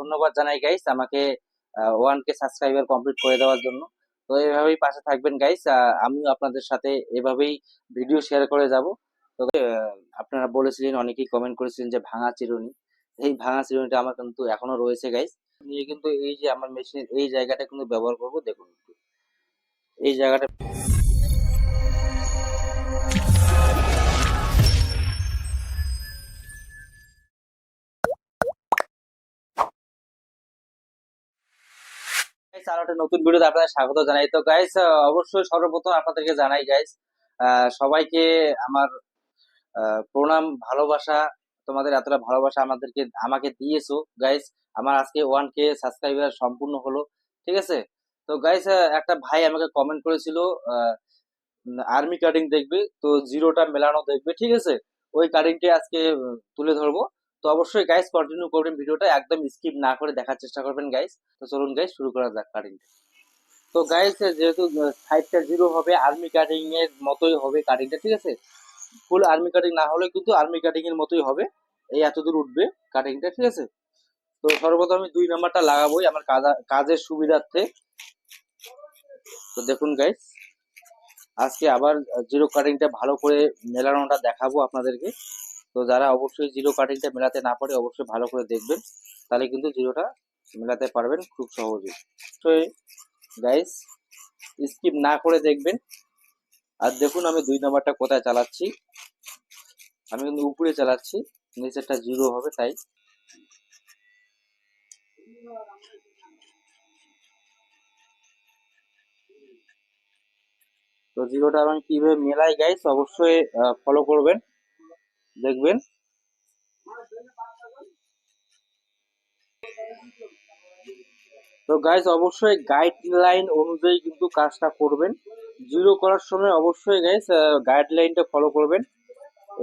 ধন্যবাদ জানাই গাইস আমাকে ওয়ান কে সাবস্ক্রাইবার কমপ্লিট করে দেওয়ার জন্য। তো এভাবেই পাশে থাকবেন গাইস আমিও আপনাদের সাথে এভাবেই ভিডিও শেয়ার করে যাব। তো আপনারা বলেছিলেন, অনেকেই কমেন্ট করেছিলেন যে ভাঙা চিরুনি। এই ভাঙা চিরুনিটা আমার কিন্তু এখনও রয়েছে গাইস নিয়ে কিন্তু এই যে আমার মেশিনের এই জায়গাটা কিন্তু ব্যবহার করব, দেখুন। এই জায়গাটা একটা নতুন ভিডিওতে আপনাদের স্বাগত জানাই। তো গাইস অবশ্যই সর্বপ্রথম আপনাদেরকে জানাই গাইস সবাইকে আমার প্রণাম, ভালোবাসা, তোমাদের এতটা ভালোবাসা আমাদেরকে, আমাকে দিয়েছ গাইস আমার আজকে ওয়ান কে সাবস্ক্রাইবার সম্পূর্ণ হলো, ঠিক আছে? তো গাইস একটা ভাই আমাকে কমেন্ট করেছিল আর্মি কাটিং দেখবে, তো জিরোটা মেলানো দেখবে, ঠিক আছে? ওই কাটিংটি আজকে তুলে ধরবো। তো অবশ্যই গাইস কন্টিনিউ করবেন ভিডিওটা, একদম স্কিপ না করে দেখার চেষ্টা করবেন গাইস তো চলুন গাইস শুরু করা যাক কাটিং তো গাইস যেহেতু সাইডটা জিরো হবে আর্মি কাটিং এর মতোই হবে কাটিংটা ঠিক আছে? ফুল আর্মি কাটিং না হলে কিন্তু আর্মি কাটিং এর মতোই হবে। এই এত দূর উঠবে কাটিংটা ঠিক আছে? তো সর্বপ্রথম আমি দুই নাম্বারটা লাগাবোই আমার কাজের সুবিধার্থে। তো দেখুন গাইস আজকে আবার জিরো কাটিংটা ভালো করে মেলানোটা দেখাবো আপনাদেরকে। তো যারা অবশ্যই জিরো কাটিংটা মেলাতে না পারে, অবশ্যই ভালো করে দেখবেন। তাহলে কিন্তু জিরোটা মেলাতে পারবেন খুব সহজে তো গাইস স্কিপ না করে দেখবেন। আর দেখুন আমি দুই নাম্বারটা কোথায় চালাচ্ছি। আমি কিন্তু উপরে চালাচ্ছি, নিচেরটা জিরো হবে তাই। তো জিরোটা আমি কীভাবে মেলাই গাইস অবশ্যই ফলো করবেন। দেখবেন। তো গাইস অবশ্যই গাইডলাইন অনুযায়ী কিন্তু কাজটা করবেন। জিরো করার সময় অবশ্যই গাইস গাইডলাইনটা ফলো করবেন।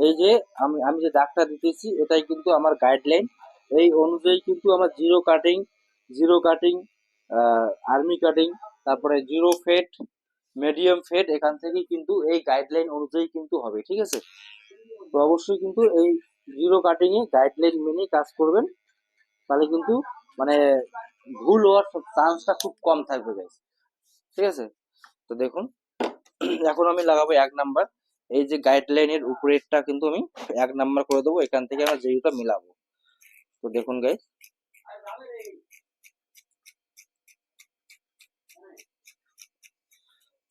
এই যে আমি আমি যে দাগটা দিতেছি, এটাই কিন্তু আমার গাইডলাইন এই অনুযায়ী কিন্তু আমার zero cutting zero cutting army cutting তারপরে জিরো ফেট মিডিয়াম ফেট এখান থেকে কিন্তু এই গাইডলাইন অনুযায়ী কিন্তু হবে, ঠিক আছে? তো অবশ্যই কিন্তু এই জিরো কাটিং এ গাইডলাইন মেনে কাজ করবেন। তাহলে কিন্তু মানে ভুল হওয়ার চান্সটা খুব কম থাকবে গাইস ঠিক আছে? তো দেখুন, এখন আমি লাগাবো এক নাম্বার এই যে গাইডলাইনের উপরেরটা কিন্তু আমি এক নাম্বার করে দেবো। এখান থেকে আমরা যেইটা মিলাবো। তো দেখুন গাইস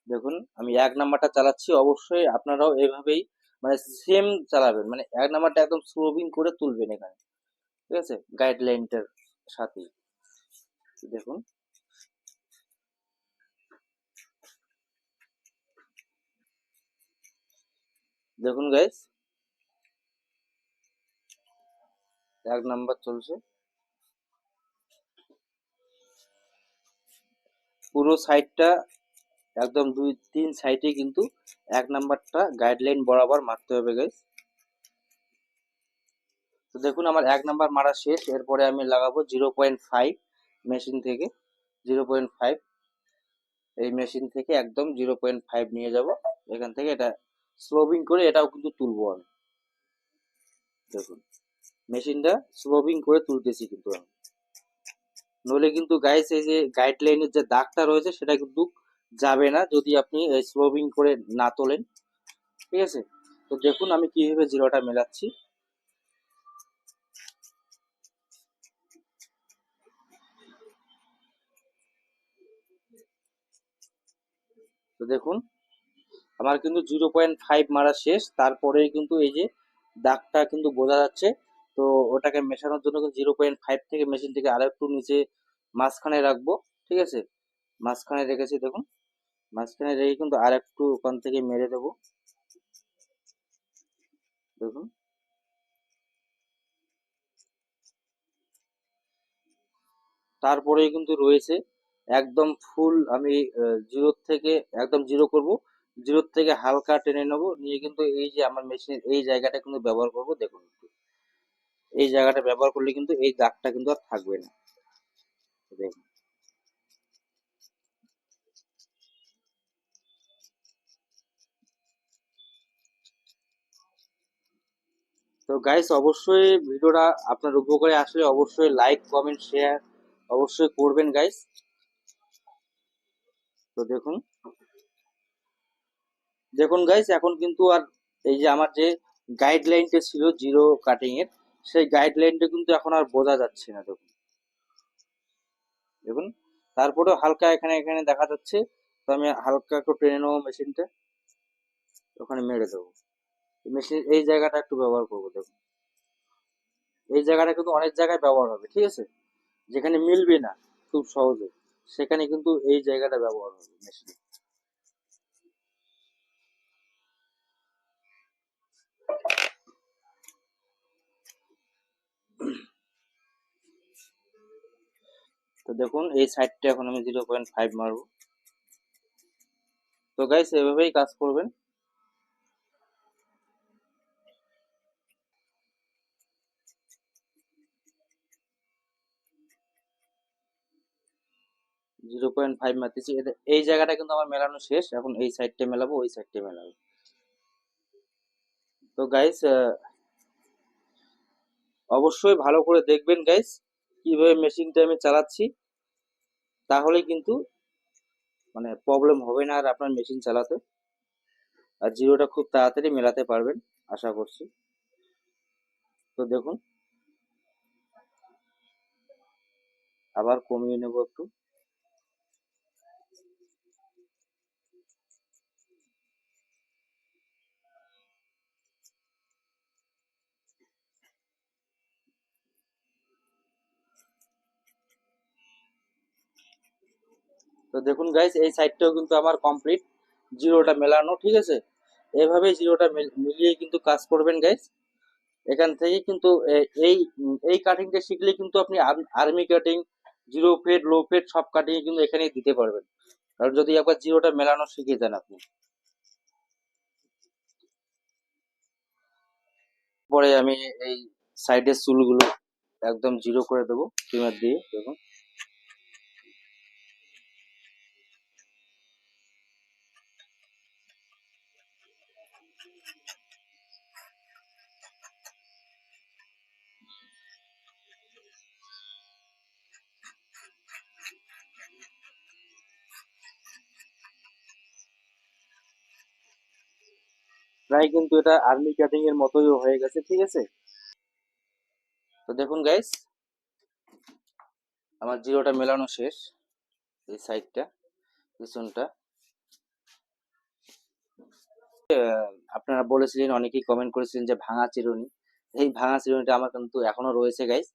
দেখুন, আমি এক নাম্বারটা চালাচ্ছি। অবশ্যই আপনারাও এভাবেই মানে সেম চালাবেন। মানে এক নাম্বারটা একদম স্লোবিং করে তুলবেন এখানে। ঠিক আছে? গাইডলাইনটার সাথে। দেখুন। দেখুন গাইস এক নাম্বার চলছে। পুরো সাইডটা একদম দুই, তিন সাইডে কিন্তু এক নাম্বারটা গাইডলাইন বরাবর মারতে হবে গাইস তো দেখুন, আমার এক নাম্বার মারা শেষ। এরপরে আমি লাগাবো জিরো পয়েন্ট ফাইভ মেশিন থেকে। জিরো পয়েন্ট ফাইভ এই মেশিন থেকে একদম জিরো পয়েন্ট ফাইভ নিয়ে যাব। এখান থেকে এটা স্লোবিং করে এটাও কিন্তু তুলবো আমি। দেখুন মেশিনটা স্লোবিং করে তুলতেছি কিন্তু আমি। নইলে কিন্তু গাইস এই যে গাইডলাইনের যে দাগটা রয়েছে, সেটা কিন্তু যাবে না যদি আপনি স্লোবিং করে না তোলেন। ঠিক আছে? তো দেখুন আমি কীভাবে জিরোটা মেলাচ্ছি। তো দেখুন, আমার কিন্তু জিরো পয়েন্ট ফাইভ মারা শেষ। তারপরেই কিন্তু এই যে দাগটা কিন্তু বোঝা যাচ্ছে। তো ওটাকে মেশানোর জন্য জিরো পয়েন্ট ফাইভ থেকে মেশিন থেকে আরও একটু নিচে মাঝখানে রাখব। ঠিক আছে? মাঝখানে রেখেছি, দেখুন। মাঝখানে রেখে কিন্তু আর একটু ওখান থেকে মেরে দেবো। দেখুন। তারপরেই কিন্তু রয়েছে একদম ফুল আমি জিরো থেকে একদম জিরো করব। জিরো থেকে হালকা টেনে নেব। নিয়ে কিন্তু এই যে আমার মেশিনের এই জায়গাটা কিন্তু ব্যবহার করব, দেখুন একটু। এই জায়গাটা ব্যবহার করলে কিন্তু এই দাগটা কিন্তু আর থাকবে না। দেখুন। তো গাইস অবশ্যই ভিডিওটা আপনার উপকারে আসলে অবশ্যই লাইক কমেন্ট শেয়ার অবশ্যই করবেন গাইস তো দেখুন। দেখুন গাইস এখন কিন্তু আর এই যে আমার যে গাইডলাইনটা ছিল জিরো কাটিং এর, সেই গাইডলাইনটা কিন্তু এখন আর বোঝা যাচ্ছে না, দেখুন। দেখুন তারপরে হালকা এখানে এখানে দেখা যাচ্ছে। তো আমি হালকা একটু টেনে নেব মেশিনটা ওখানে মেরে দেবো। মেশিন এই জায়গাটা একটু ব্যবহার করব দেখুন এই জায়গাটা কিন্তু অনেক জায়গায় ব্যবহার হবে, ঠিক আছে? যেখানে মিলবে না, খুব সহজে। সেখানে কিন্তু এই জায়গাটা ব্যবহার হবে মেশিন তো দেখুন, এই সাইডটা এখন আমি জিরো পয়েন্ট ফাইভ মারবো। তো গাইস এভাবেই কাজ করবেন। জিরো পয়েন্ট ফাইভ মারতেছি। এই জায়গাটা কিন্তু আমার মেলানো শেষ, এখন এই সাইডটা মেলাবো, ওই সাইডটা মেলাবো। তো গাইস অবশ্যই ভালো করে দেখবেন গাইস কীভাবে মেশিনটা আমি চালাচ্ছি। তাহলে কিন্তু মানে প্রবলেম হবে না আর আপনার মেশিন চালাতে। আর জিরোটা খুব তাড়াতাড়ি মেলাতে পারবেন, আশা করছি। তো দেখুন। আবার কমিয়ে নেব একটু। তো দেখুন গাইস এই সাইডটাও কিন্তু আমার কমপ্লিট জিরোটা মেলানো, ঠিক আছে? এভাবে জিরোটা মিলিয়ে কিন্তু কাজ করবেন গাইস এখান থেকে কিন্তু এই এই কাটিংটা শিখলে কিন্তু আপনি army cutting zero fade low fade সব কাটিং কিন্তু এখানেই দিতে পারবেন। আর যদি একবার জিরোটা মেলানো শিখে যান আপনি। পরে আমি এই সাইডের চুলগুলো একদম জিরো করে দেবো ট্রিমার দিয়ে, দেখুন। প্রায় কিন্তু এটা আর্মি কাটিং এর মতোই হয়ে গেছে, ঠিক আছে? তো দেখুন গাইস আমার জিরোটা মেলানো শেষ, এই সাইডটা পিছনটা। আপনারা বলেছিলেন, অনেকেই কমেন্ট করেছিলেন যে ভাঙা চিরুনি। এই ভাঙা চিরুনিটা আমার কিন্তু এখনও রয়েছে গাইস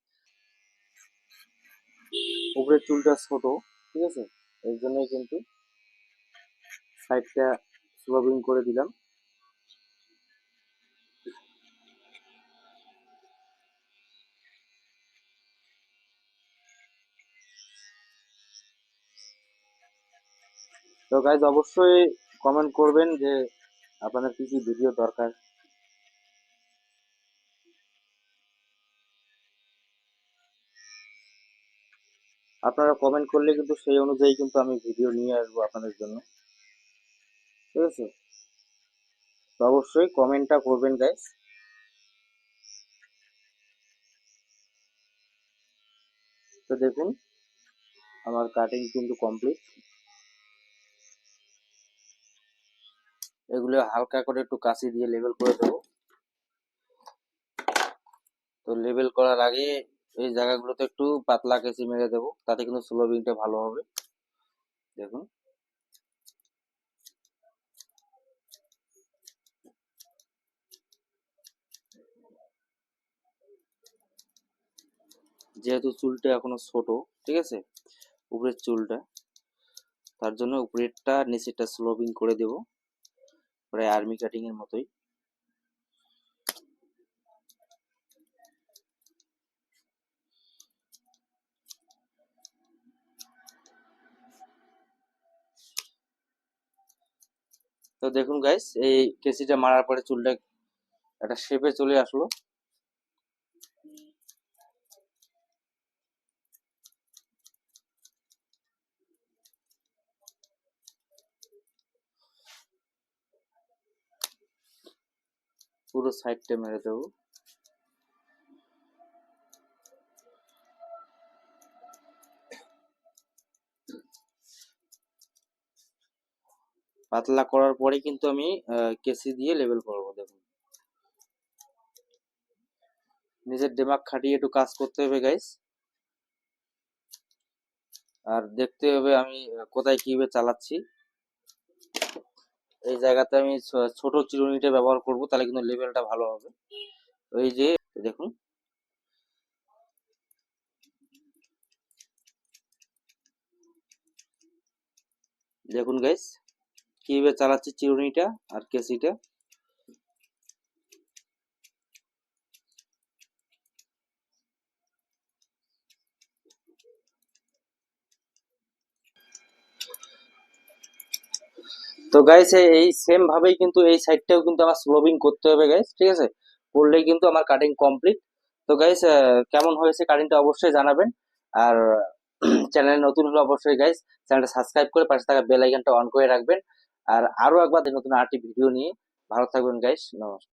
উপরের চুলটা ছোট, ঠিক আছে? এর জন্যই কিন্তু সাইডটা সুবাবিং করে দিলাম। তো গাইজ অবশ্যই কমেন্ট করবেন যে আপনাদের কি কি ভিডিও দরকার? আপনারা কমেন্ট করলে কিন্তু সেই অনুযায়ী কিন্তু আমি ভিডিও নিয়ে আসব আপনাদের জন্য। ঠিক আছে? তো অবশ্যই কমেন্টটা করবেন গাইজ তো দেখুন, আমার কাটিং কিন্তু কমপ্লিট এগুলো হালকা করে একটু কাঁচি দিয়ে লেবেল করে দেবো। তো লেবেল করার আগে এই জায়গাগুলোতে একটু পাতলা কেসি মেরে দেবো, তাতে কিন্তু স্লোবিংটা ভালো হবে। দেখুন। যেহেতু চুলটা এখনও ছোট, ঠিক আছে? উপরের চুলটা। তার জন্য উপরেরটা, নিচেরটা স্লোবিং করে দেব। প্রায় আর্মি কাটিং এর মতোই। তো দেখুন গাইস এই কেসিটা মারার পরে চুলটা একটা শেপে চলে আসলো। পুরো সাইডটা মেরে দেবো। পাতলা করার পরে কিন্তু আমি কেসি দিয়ে লেবেল করব, দেখুন। নিজের ডেমাক খাটিয়ে একটু কাজ করতে হবে গাইস আর দেখতে হবে আমি কোথায় কীভাবে চালাচ্ছি। এই জায়গাতে আমি ছোট চিরুনিটা ব্যবহার করব, তাহলে কিন্তু লেভেলটা ভালো হবে। ওই যে, দেখুন। দেখুন গাইস কীভাবে চালাচ্ছি চিরুনিটা আর কেসিটা। তো গাইস এই সেম ভাবেই কিন্তু এই সাইডটাও কিন্তু আমার স্লোবিং করতে হবে গাইস ঠিক আছে? করলেই কিন্তু আমার কাটিং কমপ্লিট তো গাইস কেমন হয়েছে কাটিংটা অবশ্যই জানাবেন। আর চ্যানেল নতুন হলে অবশ্যই গাইস চ্যানেলটা সাবস্ক্রাইব করে পাশে থাকা বেল আইকনটা অন করে রাখবেন। আর আরও একবার নতুন আরটি ভিডিও নিয়ে। ভালো থাকবেন গাইস নমস্কার।